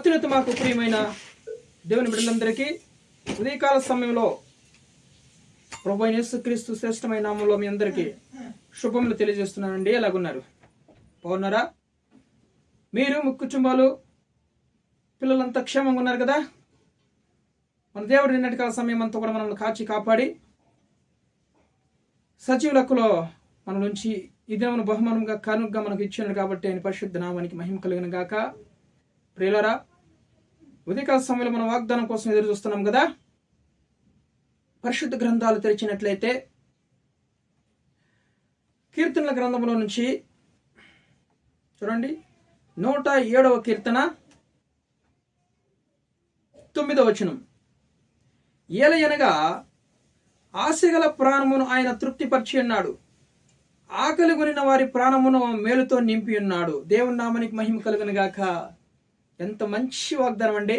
అత్యున్నత మాకు ప్రియమైన దేవుని బిడ్డలందరికీ ఉదయకాల సమయంలో ప్రభు యేసుక్రీస్తు శ్రేష్టమైన నామంలో మీ అందరికీ శుభములు తెలియజేస్తున్నానండి. ఎలాగున్నారు? బాగున్నారా? మీరు మీ కుటుంబాలు పిల్లలంతా క్షేమంగా ఉన్నారు కదా? మన దేవుడు నిన్నటి కాల సమయం అంతా కూడా మనల్ని కాచి కాపాడి సజీవులకులో మన నుంచి ఇదే బహుమానంగా కానుకగా మనకు ఇచ్చినాడు కాబట్టి ఆయన పరిశుద్ధ నామానికి మహిమ కలిగిన గాక. ప్రియులరా ఉదయకాల సమయంలో మనం వాగ్దానం కోసం ఎదురు చూస్తున్నాం కదా? పరిశుద్ధ గ్రంథాలు తెరిచినట్లయితే కీర్తనల గ్రంథంలో నుంచి చూడండి నూట ఏడవ కీర్తన తొమ్మిదవ వచనం. ఏలయనగా ఆశగల ప్రాణమును ఆయన తృప్తిపరిచి ఉన్నాడు. ఆకలి కొనిన వారి ప్రాణమును మేలుతో నింపి ఉన్నాడు. దేవుని నామానికి మహిమ కలుగునుగాక. ఎంత మంచి వాగ్దానం అండి.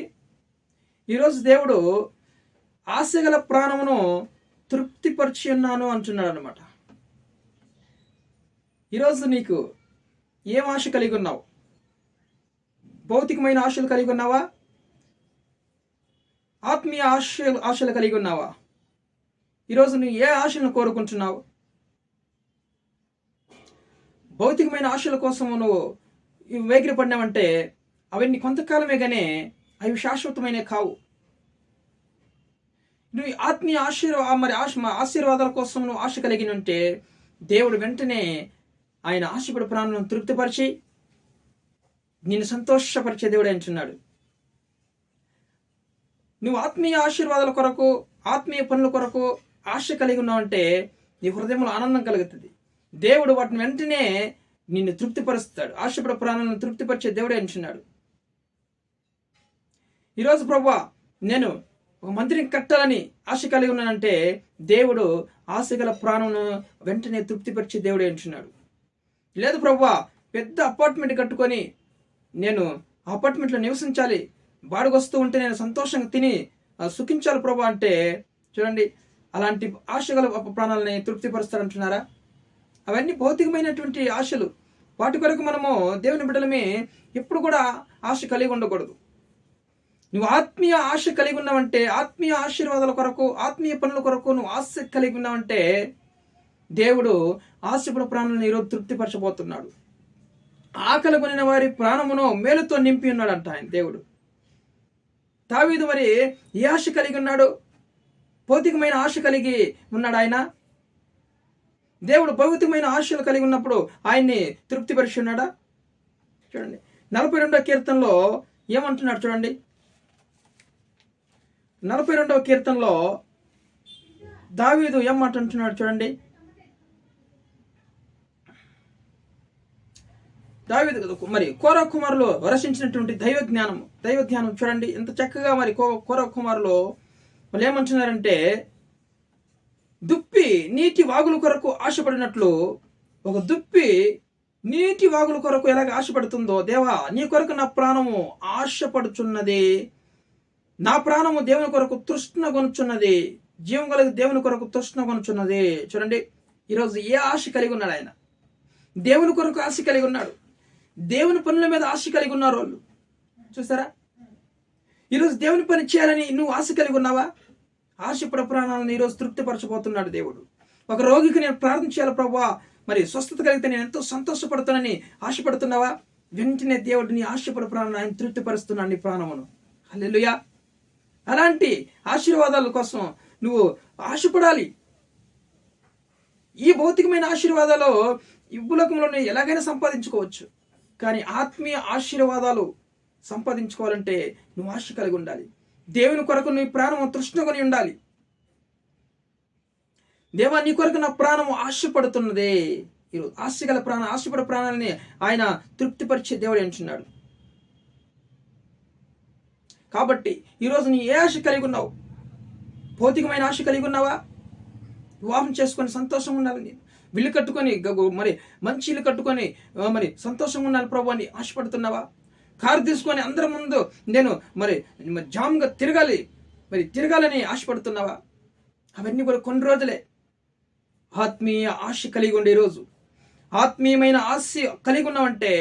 ఈరోజు దేవుడు ఆశగల ప్రాణమును తృప్తిపరిచి ఉన్నాను అంటున్నాడు అనమాట ఈరోజు నీకు ఏం ఆశ కలిగి ఉన్నావు? భౌతికమైన ఆశలు కలిగి ఉన్నావా? ఆత్మీయ ఆశ ఆశలు కలిగి ఉన్నావా? ఈరోజు నువ్వు ఏ ఆశలను కోరుకుంటున్నావు? భౌతికమైన ఆశల కోసం నువ్వు వేగిరపడినావంటే అవన్నీ కొంతకాలమే గానే అవి శాశ్వతమైన కావు. నువ్వు ఆత్మీయ ఆశీర్వా మరి ఆశ ఆశీర్వాదాల కోసం నువ్వు ఆశ కలిగి ఉంటే దేవుడు వెంటనే ఆయన ఆశపడి ప్రాణాలను తృప్తిపరిచి నిన్ను సంతోషపరిచే దేవుడు అంటున్నాడు. నువ్వు ఆత్మీయ ఆశీర్వాదాల కొరకు ఆత్మీయ పనుల కొరకు ఆశ కలిగి ఉన్నావంటే నీ హృదయంలో ఆనందం కలుగుతుంది. దేవుడు వాటిని వెంటనే నిన్ను తృప్తిపరుస్తాడు. ఆశపడ ప్రాణాలను తృప్తిపరిచే దేవుడే అంటున్నాడు. ఈరోజు ప్రభా నేను ఒక మందిరం కట్టాలని ఆశ కలిగి ఉన్నానంటే దేవుడు ఆశ గల ప్రాణమును వెంటనే తృప్తిపరిచే దేవుడు అంటున్నాడు. లేదు ప్రభా పెద్ద అపార్ట్మెంట్ కట్టుకొని నేను అపార్ట్మెంట్లో నివసించాలి. బాడుగొస్తూ ఉంటే నేను సంతోషంగా తిని సుఖించాలి ప్రభా అంటే చూడండి అలాంటి ఆశగల ప్రాణాలని తృప్తిపరుస్తారంటున్నారా? అవన్నీ భౌతికమైనటువంటి ఆశలు. వాటి కొరకు మనము దేవుని బిడ్డలమే ఎప్పుడు కూడా ఆశ కలిగి ఉండకూడదు. నువ్వు ఆత్మీయ ఆశ కలిగి ఉన్నావంటే ఆత్మీయ ఆశీర్వాదాల కొరకు ఆత్మీయ పనుల కొరకు నువ్వు ఆశ కలిగి ఉన్నావంటే దేవుడు ఆశపడ ప్రాణాలను ఈరోజు తృప్తిపరచబోతున్నాడు. ఆకలి కొనిన వారి ప్రాణమును మేలుతో నింపి ఉన్నాడంట ఆయన దేవుడు. తావీదు మరి ఏ ఆశ కలిగి ఉన్నాడు? భౌతికమైన ఆశ కలిగి ఉన్నాడు ఆయన. దేవుడు భౌతికమైన ఆశలు కలిగి ఉన్నప్పుడు ఆయన్ని తృప్తిపరిచి ఉన్నాడా? చూడండి. నలభై రెండవ కీర్తనలో ఏమంటున్నాడు చూడండి? నలభై రెండవ కీర్తనలో దావీదు ఏమంటుంటున్నాడు చూడండి. దావీదు మరి కోర కుమారులు వరసించినటువంటి దైవ జ్ఞానం దైవ జ్ఞానం చూడండి. ఎంత చక్కగా మరి కో కోర కుమారులు వాళ్ళు ఏమంటున్నారంటే దుప్పి నీటి వాగుల కొరకు ఆశపడినట్లు ఒక దుప్పి నీటి వాగుల కొరకు ఎలాగ ఆశపడుతుందో దేవా నీ కొరకు నా ప్రాణము ఆశపడుచున్నది. నా ప్రాణము దేవుని కొరకు తృష్ణ కొనుచున్నది జీవం కలిగి దేవుని కొరకు తృష్ణ కొనుచున్నది చూడండి ఈరోజు ఏ ఆశ కలిగి ఉన్నాడు ఆయన? దేవుని కొరకు ఆశ కలిగి ఉన్నాడు. దేవుని పనుల మీద ఆశ కలిగి ఉన్నారు వాళ్ళు. చూసారా? ఈరోజు దేవుని పని చేయాలని నువ్వు ఆశ కలిగి ఉన్నావా? ఆశపడ ప్రాణాలను ఈరోజు తృప్తిపరచబోతున్నాడు దేవుడు. ఒక రోగికి నేను ప్రార్థన చేయాలి ప్రభా. మరి స్వస్థత కలిగితే నేను ఎంతో సంతోషపడతానని ఆశపడుతున్నావా? వెంటనే దేవుడు నీ ఆశపడ ప్రాణాలను ఆయన తృప్తిపరుస్తున్నాడు నీ ప్రాణమును. హల్లెలుయా. అలాంటి ఆశీర్వాదాల కోసం నువ్వు ఆశపడాలి. ఈ భౌతికమైన ఆశీర్వాదాలు ఇవ్వులకంలో ఎలాగైనా సంపాదించుకోవచ్చు. కానీ ఆత్మీయ ఆశీర్వాదాలు సంపాదించుకోవాలంటే నువ్వు ఆశ కలిగి ఉండాలి. దేవుని కొరకు నీ ప్రాణము తృష్ణకొని ఉండాలి. దేవా నీ కొరకు నా ప్రాణము ఆశపడుతున్నదే. ఈరోజు ఆశ గల ప్రాణ ఆశపడ ప్రాణాలని ఆయన తృప్తిపరిచే దేవుడు అంటున్నాడు. కాబట్టి ఈరోజు నీ ఏ ఆశ కలిగి ఉన్నావు? భౌతికమైన ఆశ కలిగి ఉన్నావా? వివాహం చేసుకొని సంతోషంగా ఉండాలి నేను ఇల్లు కట్టుకొని మరి మంచి ఇల్లు కట్టుకొని మరి సంతోషంగా ఉండాలి ప్రభు అని ఆశపడుతున్నావా? కారు తీసుకొని అందరి ముందు నేను మరి జామ్గా తిరగాలి మరి తిరగాలని ఆశపడుతున్నావా? అవన్నీ కూడా కొన్ని రోజులే. ఆత్మీయ ఆశ కలిగి ఉండే రోజు. ఆత్మీయమైన ఆశ కలిగి ఉన్నావంటే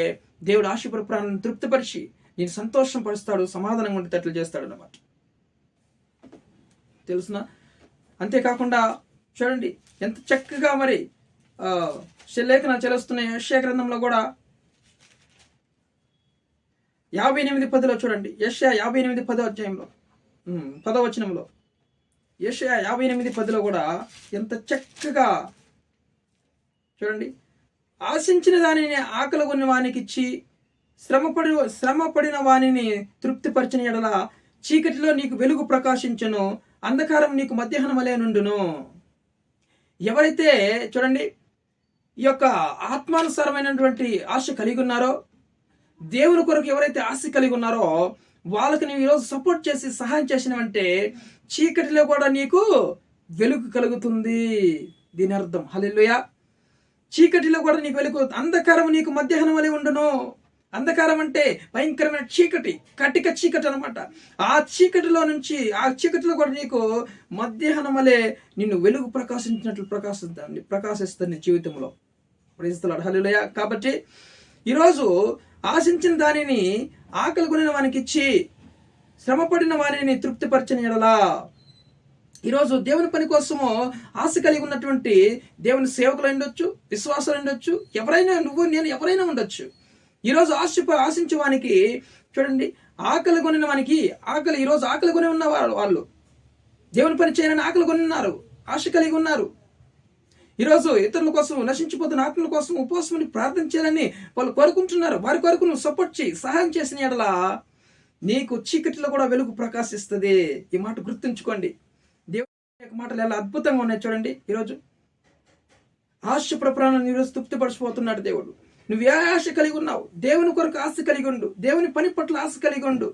దేవుడు ఆశపడు ప్రాణాలను తృప్తిపరిచి నేను సంతోషం పరుస్తాడు సమాధానంగా ఉండేటట్లు చేస్తాడు అనమాట తెలుసునా? అంతేకాకుండా చూడండి ఎంత చక్కగా మరి శిలేఖన చెలుస్తున్న యశ్య గ్రంథంలో కూడా యాభై ఎనిమిది పదిలో చూడండి. యశ్య యాభై ఎనిమిది పదో అధ్యాయంలో. పదవచనంలో పదో వచనంలో. యాభై ఎనిమిది పదిలో కూడా ఎంత చక్కగా చూడండి ఆశించిన దానిని ఆకలి కొన్ని వానికి ఇచ్చి శ్రమపడి శ్రమపడిన వానిని తృప్తిపరిచిన ఎడల చీకటిలో నీకు వెలుగు ప్రకాశించను అంధకారం నీకు మధ్యాహ్నం వలె నుండును. ఎవరైతే చూడండి ఈ యొక్క ఆత్మానుసారమైనటువంటి ఆశ కలిగి ఉన్నారో దేవుని కొరకు ఎవరైతే ఆశ కలిగి ఉన్నారో వాళ్ళకి నీవు ఈరోజు సపోర్ట్ చేసి సహాయం చేసినవంటే చీకటిలో కూడా నీకు వెలుగు కలుగుతుంది. దీని అర్థం. హల్లెలూయా. చీకటిలో కూడా నీకు వెలుగు అంధకారం నీకు మధ్యాహ్నం వలె ఉండును. అంధకారం అంటే భయంకరమైన చీకటి కటిక చీకటి అనమాట ఆ చీకటిలో నుంచి ఆ చీకటిలో కూడా నీకు మధ్యాహ్నం వలె నిన్ను వెలుగు ప్రకాశించినట్లు ప్రకాశిస్తాను ప్రకాశిస్తాను నీ జీవితంలో. ప్రేస్తున్నాడు హల్లెలూయ కాబట్టి ఈరోజు ఆశించిన దానిని ఆకలి కొనిన వానికి ఇచ్చి శ్రమపడిన వారిని తృప్తిపరచని ఎడలా ఈరోజు దేవుని పని కోసము ఆశ కలిగి ఉన్నటువంటి దేవుని సేవకులు ఉండొచ్చు విశ్వాసాలు ఉండొచ్చు ఎవరైనా నువ్వు నేను ఎవరైనా ఉండొచ్చు. ఈరోజు ఆశ ఆశించే వానికి చూడండి ఆకలి కొనిన వానికి ఆకలి ఈరోజు ఆకలి కొని ఉన్న వాళ్ళు వాళ్ళు. దేవుని పని చేయాలని ఆకలి కొని ఉన్నారు ఆశ కలిగి ఉన్నారు. ఈరోజు ఇతరుల కోసం నశించిపోతున్న ఆత్మల కోసం ఉపవాసమని ప్రార్థన చేయాలని వాళ్ళు కోరుకుంటున్నారు. వారి కొరకు నువ్వు సపోర్ట్ చేయి సహాయం చేసిన ఎడలా నీకు చీకటిలో కూడా వెలుగు ప్రకాశిస్తుంది. ఈ మాట గుర్తుంచుకోండి. దేవుని యొక్క మాటలు ఎలా అద్భుతంగా ఉన్నాయి చూడండి. ఈరోజు ఆశ ప్రాణాలను ఈరోజు తృప్తిపరచిపోతున్నాడు దేవుడు. నువ్వు ఏ ఆశ కలిగి ఉన్నావు? దేవుని కొరకు ఆశ కలిగి ఉండు. దేవుని పని పట్ల ఆశ కలిగి ఉండు.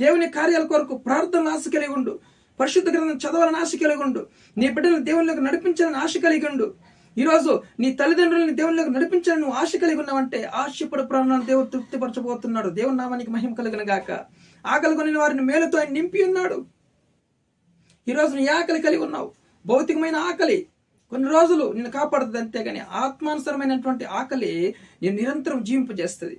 దేవుని కార్యాల కొరకు ప్రార్థనలు ఆశ కలిగి ఉండు. పరిశుద్ధ గ్రంథం చదవాలని ఆశ కలిగి ఉండు. నీ బిడ్డలను దేవునిలోకి నడిపించాలని ఆశ కలిగి ఉండు. ఈరోజు నీ తల్లిదండ్రులని దేవునిలోకి నడిపించాలని నువ్వు ఆశ కలిగి ఉన్నావంటే ఆశపడు ప్రాణాలను దేవుడు తృప్తిపరచబోతున్నాడు. దేవుని నామానికి మహిమ కలిగిన గాక. ఆకలి కొని వారిని మేలుతో ఆయన నింపి ఉన్నాడు. ఈరోజు నీ ఆకలి కలిగి ఉన్నావు. భౌతికమైన ఆకలి కొన్ని రోజులు నిన్ను కాపాడుతుంది అంతేగాని ఆత్మానుసరమైనటువంటి ఆకలి నేను నిరంతరం జీవింపజేస్తుంది.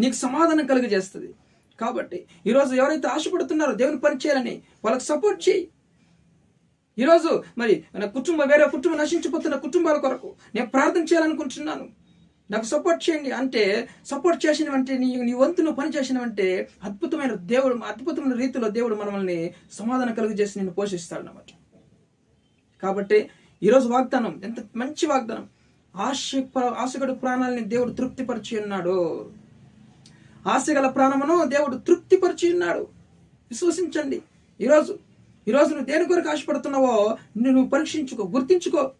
నీకు సమాధానం కలుగజేస్తుంది. కాబట్టి ఈరోజు ఎవరైతే ఆశపడుతున్నారో దేవుని పని చేయాలని వాళ్ళకి సపోర్ట్ చేయి. ఈరోజు మరి నా కుటుంబం వేరే కుటుంబం నశించిపోతున్న కుటుంబాల కొరకు నేను ప్రార్థన చేయాలనుకుంటున్నాను. నాకు సపోర్ట్ చేయండి. అంటే సపోర్ట్ చేసినవంటే నీ నీ వంతు నువ్వు పని చేసినవంటే అద్భుతమైన దేవుడు అద్భుతమైన రీతిలో దేవుడు మనల్ని సమాధానం కలుగజేసి నిన్ను పోషిస్తాడు అన్నమాట కాబట్టి ఈరోజు వాగ్దానం ఎంత మంచి వాగ్దానం. ఆశ ఆశగడు ప్రాణాలని దేవుడు తృప్తిపరిచి ఉన్నాడు. ఆశగల ప్రాణమును దేవుడు తృప్తిపరిచి ఉన్నాడు. విశ్వసించండి. ఈరోజు ఈరోజు నువ్వు దేని కొరకు ఆశపడుతున్నావో నువ్వు పరీక్షించుకో గుర్తించుకో.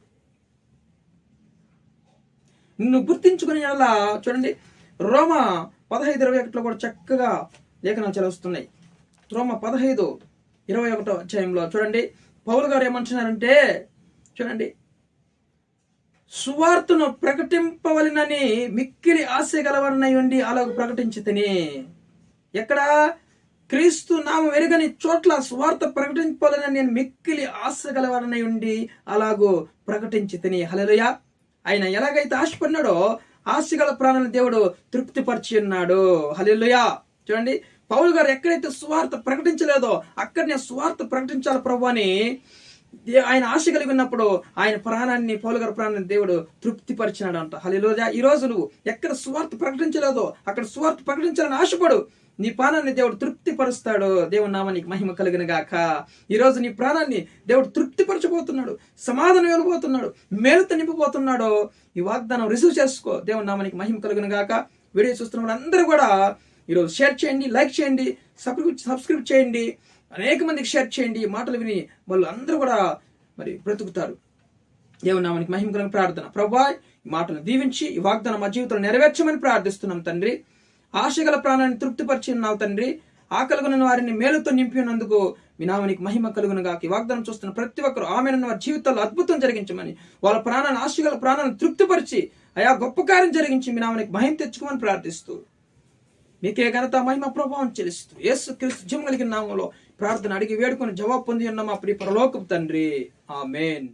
నిన్ను గుర్తించుకుని అలా చూడండి రోమ పదహైదు ఇరవై ఒకటిలో కూడా చక్కగా లేఖనాలు చదివిస్తున్నాయి. రోమ పదహైదు ఇరవై ఒకటో అధ్యాయంలో చూడండి పౌలు గారు ఏమంటున్నారంటే చూడండి. సువార్తను ప్రకటింపవలనని మిక్కిలి ఆశ గలవనై ఉండి అలాగ ప్రకటించి తిని ఎక్కడ క్రీస్తు నామ వెరుగని చోట్ల స్వార్థ ప్రకటింపాలని నేను మిక్కిలి ఆశ గలవనై ఉండి అలాగూ ప్రకటించి తిని హలలుయ ఆయన ఎలాగైతే ఆశపడినాడో ఆశగల ప్రాణాలను దేవుడు తృప్తిపరిచి ఉన్నాడు. హలలుయ చూడండి పౌలు గారు ఎక్కడైతే స్వార్థ ప్రకటించలేదో అక్కడనే స్వార్థ ప్రకటించాలి ప్రభు అని ఆయన ఆశ కలిగి ఉన్నప్పుడు ఆయన ప్రాణాన్ని పౌలు ప్రాణాన్ని దేవుడు తృప్తిపరిచినాడు అంట హలిలోజా ఈ రోజు నువ్వు ఎక్కడ స్వార్థ ప్రకటించలేదో అక్కడ స్వార్థ ప్రకటించాలని ఆశపడు. నీ ప్రాణాన్ని దేవుడు తృప్తిపరుస్తాడు. దేవుని నామానికి మహిమ కలిగిన గాక. ఈ రోజు నీ ప్రాణాన్ని దేవుడు తృప్తిపరచబోతున్నాడు. సమాధానం ఇవ్వబోతున్నాడు. మేలుత నింపబోతున్నాడు. ఈ వాగ్దానం రిసీవ్ చేసుకో. దేవుని నామానికి మహిమ కలిగిన గాక. వీడియో చూస్తున్న వాళ్ళందరూ కూడా ఈరోజు షేర్ చేయండి లైక్ చేయండి సబ్స్క్రైబ్ సబ్స్క్రైబ్ చేయండి. అనేక మందికి షేర్ చేయండి ఈ మాటలు విని వాళ్ళు అందరూ కూడా మరి బ్రతుకుతారు. దేవుని నామానికి మహిమ ప్రార్థన. ప్రభా ఈ మాటలు దీవించి ఈ వాగ్దానం మా జీవితంలో నెరవేర్చమని ప్రార్థిస్తున్నాం తండ్రి. ఆశగల ప్రాణాన్ని తృప్తిపరిచి ఉన్నావు తండ్రి ఆకలిగొన్న వారిని మేలుతో నింపినందుకు మీ నామానికి మహిమ కలుగును గాక ఈ వాగ్దానం చూస్తున్న ప్రతి ఒక్కరు ఆమె వారి జీవితాల్లో అద్భుతం జరిగించమని వాళ్ళ ప్రాణాన్ని ఆశగల ప్రాణాలను తృప్తిపరిచి అయా గొప్ప కార్యం జరిగించి మీ నామానికి మహిమ తెచ్చుకోమని ప్రార్థిస్తూ. మీకే ఘనత మహిమ ప్రభావం చెల్లిస్తూ. యేసు క్రీస్తు జీవం కలిగిన నామంలో ప్రార్థన అడిగి వేడుకొని జవాబు పొంది ఉన్న మా ప్రియ పరలోకపు తండ్రి. ఆమెన్.